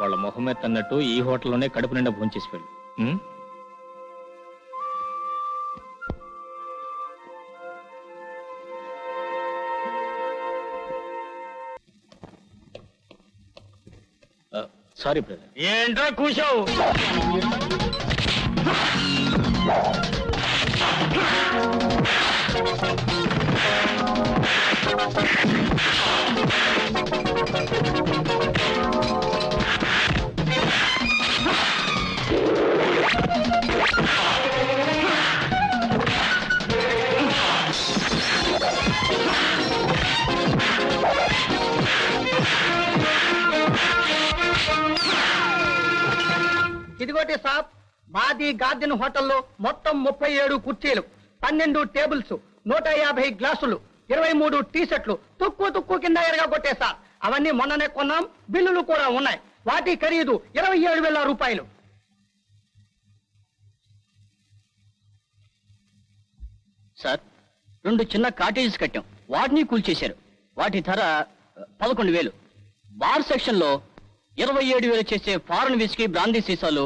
వాళ్ళ మొహం మీద తన్నట్టు ఈ హోటల్లోనే కడుపు నిండా భోంచేసి వెళ్ళు. Sorry brother. ఏంట్రా కూసావు మాది గార్డెన్ హోటల్లో మొత్తం ముప్పై ఏడు కుర్చీలు పన్నెండు టేబుల్స్ నూట యాభై గ్లాసులు ఇరవై మూడు టీ షర్ట్లు తుక్కు తుక్కు కింద ఎరగా కొట్టేసా అవన్నీ మొన్ననే కొన్నాం బిల్లులు కూడా ఉన్నాయి. వాటి ఖరీదు ఇరవై ఏడు వేల రూపాయలు. సార్? రెండు చిన్న కాటేజెస్ కట్టాం. వాటిని కూల్చేశారు వాటి ధర పదకొండు వేలు. బార్ సెక్షన్లో ఇరవై ఏడు వేలు చేసే ఫారెన్ విస్కీ బ్రాందీ సీసాలు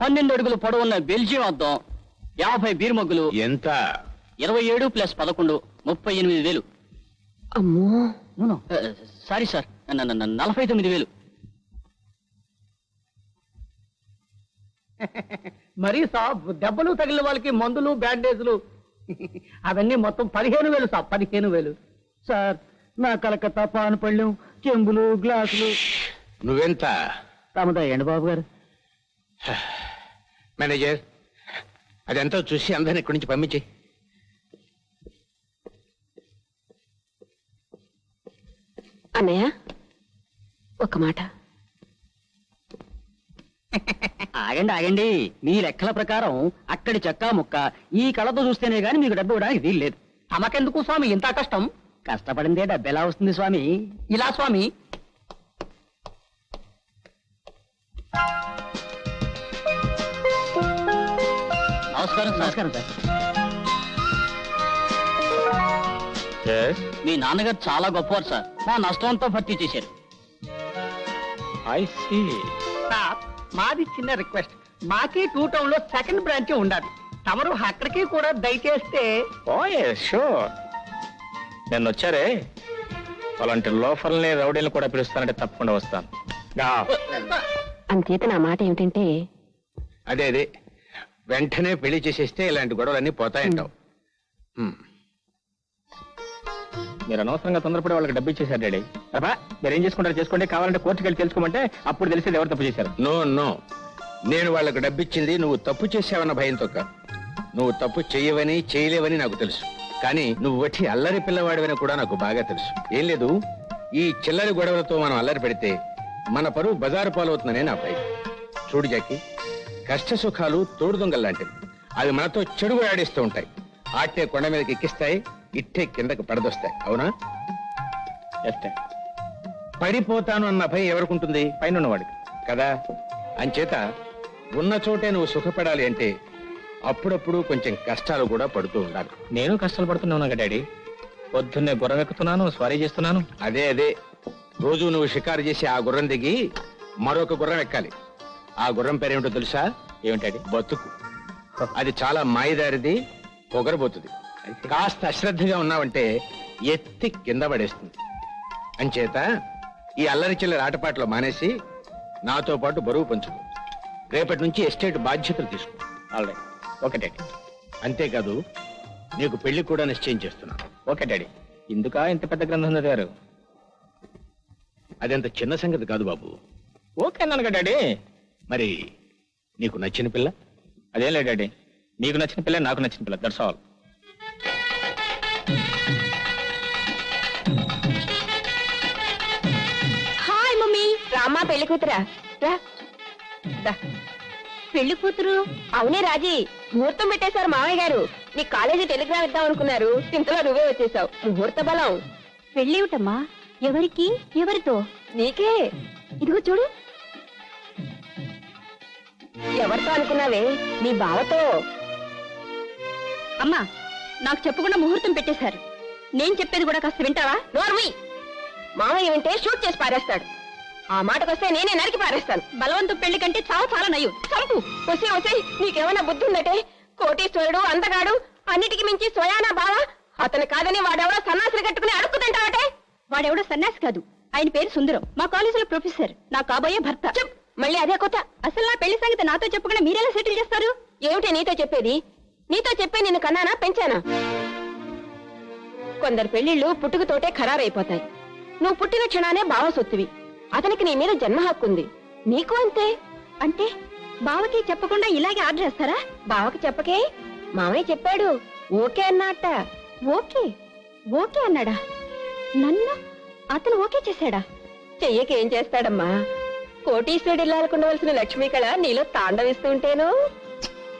పన్నెండు అడుగుల పొడవున్న బెల్జియం అద్దం యాభై బీర్ మగ్గులు ఎంత? ఇరవై ఏడు ప్లస్ పదకొండు ముప్పై ఎనిమిది వేలు. అమ్మో! సారీ సార్ న- న- న- నలభై తొమ్మిది వేలు. మరీ సాబ్ దెబ్బలు తగిలిన వాళ్ళకి మందులు బ్యాండేజ్లు అవన్నీ మొత్తం పదిహేను వేలు సాబ్ పదిహేను వేలు. సార్ నా కలకత్తా పాను పళ్ళెం చెంబులు గ్లాసులు. నువ్వెంత? తమదయ్యండి బాబు గారు మేనేజర్ అదెంతో చూసి అందరిని ఇక్కడి నుంచి పంపించి. అన్నయ్య ఒక మాట. ఆగండి ఆగండి. మీ లెక్కల ప్రకారం అక్కడి చెక్క ముక్క ఈ కళతో చూస్తేనే గాని మీకు డబ్బు ఇవ్వడానికి వీలు లేదు. తమకెందుకు స్వామి ఇంత కష్టం? కష్టపడిందే డబ్బు ఎలా వస్తుంది స్వామి? ఇలా స్వామి నమస్కారం నమస్కారం సార్. మీ నాన్నగారు చాలా గొప్పవారు సార్. మా నష్టంతో భర్తీ చేశారు. I see. సార్ మాది చిన్న రిక్వెస్ట్. మాకి టూ టౌన్లో సెకండ్ బ్రాంచ్ ఉండాలి. తమరు అక్కడికి కూడా దయచేస్తే షూర్. నేను వచ్చారే. అలాంటి లోఫర్ని రౌడీలు కూడా పిలుస్తానంటే తప్పకుండా వస్తాను. గా. అంచేత నా మాట ఏమిటంటే అదే అదే. వెంటనే పెళ్ళి చేసేస్తే ఇలాంటి గొడవలన్నీ పోతాయంటావు. హ్మ్. మీరు అనవసరంగా తొందరపడి వాళ్ళకి డబ్బు ఇచ్చేశారు డాడీ. అబ్బా మీరు ఏం చేసుకుంటారు చేసుకోండి. కావాలంటే కోర్టుకి వెళ్ళి తెలుసుకోమంటే అప్పుడు తెలిసేది ఎవరు తప్పు చేశారు. No no. నేను వాళ్ళకు డబ్బిచ్చింది నువ్వు తప్పు చేసావన్న భయంతో కాదు. నువ్వు తప్పు చెయ్యవని చేయలేవని నాకు తెలుసు. కానీ నువ్వు వచ్చి అల్లరి పిల్లవాడివని కూడా నాకు బాగా తెలుసు. ఏం లేదు? ఈ చిల్లరి గొడవలతో మనం అల్లరి పెడితే మన పరువు బజారు పాలవుతుందనే నా భయం. చూడు జాకి కష్ట సుఖాలు తోడు దొంగలు లాంటివి. అవి మనతో చెడు ఆడిస్తూ ఉంటాయి. ఆట్టే కొండ మీదకి ఎక్కిస్తాయి ఇట్టే కిందకి పడదొస్తాయి. అవునా. పడిపోతాను అన్న భయం ఎవరికుంటుంది? పైన ఉన్నవాడికి కదా? అంచేత ఉన్న చోటే నువ్వు సుఖపడాలి అంటే అప్పుడప్పుడు కొంచెం కష్టాలు కూడా పడుతూ ఉండాలి. నేను కష్టాలు పడుతున్నాను డాడీ. పొద్దున్నే గుర్రం ఎక్కుతున్నాను స్వారీ చేస్తున్నాను. అదే అదే. రోజు నువ్వు షికారు చేసి ఆ గుర్రం దిగి మరొక గుర్రం ఎక్కాలి. ఆ గుర్రం పేరేమిటో తెలుసా? ఏమిటి డాడీ బతుకు అది చాలా మాయదారిది పొగరబోతుంది. కాస్త అశ్రద్ధగా ఉన్నావంటే ఎత్తి కింద పడేస్తుంది. అంచేత ఈ అల్లరి చిల్లరి ఆటపాటలు మానేసి నాతో పాటు బరువు పంచుకో. రేపటి నుంచి ఎస్టేట్ బాధ్యతలు తీసుకో. Already okay daddy. అంతేకాదు నీకు పెళ్ళి కూడా నిశ్చయం చేస్తున్నా. Okay daddy. ఇందుకా ఇంత పెద్ద గ్రంథం చదివారు? అదంత చిన్న సంగతి కాదు బాబు. ఓకే అన్నాను కదా డాడీ. మరి నీకు నచ్చిన పిల్ల? అదేం లేదు డాడీ. మీకు నచ్చిన పిల్ల నాకు నచ్చిన పిల్ల. That's all hi mummy. రామ్మా పెళ్ళి కూతురా? రా. దా. పెళ్ళి కూతురు? అవునే రాజీ. ముహూర్తం పెట్టేశారు మామయ్య గారు. నీ కాలేజీ టెలిగ్రామ్ ఇద్దాం అనుకున్నారు. ఇంతలో నువ్వే వచ్చేసావు. ముహూర్త బలం. పెళ్ళేమిటమ్మా? ఎవరికి? ఎవరితో? నీకే. ఇదిగో చూడు. ఎవరితో అనుకున్నావే? నీ బావతో? అమ్మా నాకు చెప్పకుండా ముహూర్తం పెట్టేశారు. నేను చెప్పేది కూడా కాస్త వింటావా? నోర్మి మామయ్య వింటే షూట్ చేసి పారేస్తాడు. ఆ మాటకొస్తే నేనే నరికి పారేస్తాను. బలవంతు పెళ్ళి కంటే చావు చాలా నయ్యు చంపు. వసే వసే నీకేమైనా బుద్ధి ఉందటే కోటీశ్వరుడు అందగాడు అన్నిటికి మించి స్వయానా బావ. అతను కాదని వాడెవడో సన్నాసిని కట్టుకుని అడుక్కుతుంటావటే వాడెవడో సన్యాసి కాదు. ఆయన పేరు సుందరం. మా కాలేజీలో ప్రొఫెసర్. నా కాబోయే భర్త. మళ్ళీ అదే కొత్త. అసలు నా పెళ్ళి సంగతి నాతో చెప్పకుండా మీరెలా సెటిల్ చేస్తారు? ఏమిటి నీతో చెప్పేది? నీతో చెప్పే నిన్ను కన్నానా పెంచానా? కొందరు పెళ్ళిళ్ళు పుట్టుకతోటే ఖరారైపోతాయి. నువ్వు పుట్టిన క్షణానే బావ సొత్తువి. అతనికి నీ మీద జన్మ హక్కు ఉంది. నీకు అంతే. అంటే బావకి చెప్పకుండా ఇలాగే ఆర్డర్ చేస్తారా? బావకి చెప్పకే. మామయ్య చెప్పాడు. ఓకే అన్నట్ట ఓకే. ఓకే అన్నాడా? నన్ను? అతను ఓకే చేశాడా? చెయ్యకేం చేస్తాడమ్మా? కోటీశ్వరుడు ఇల్లాలకుండవలసిన లక్ష్మీ కళ నీలో తాండవిస్తుంటేను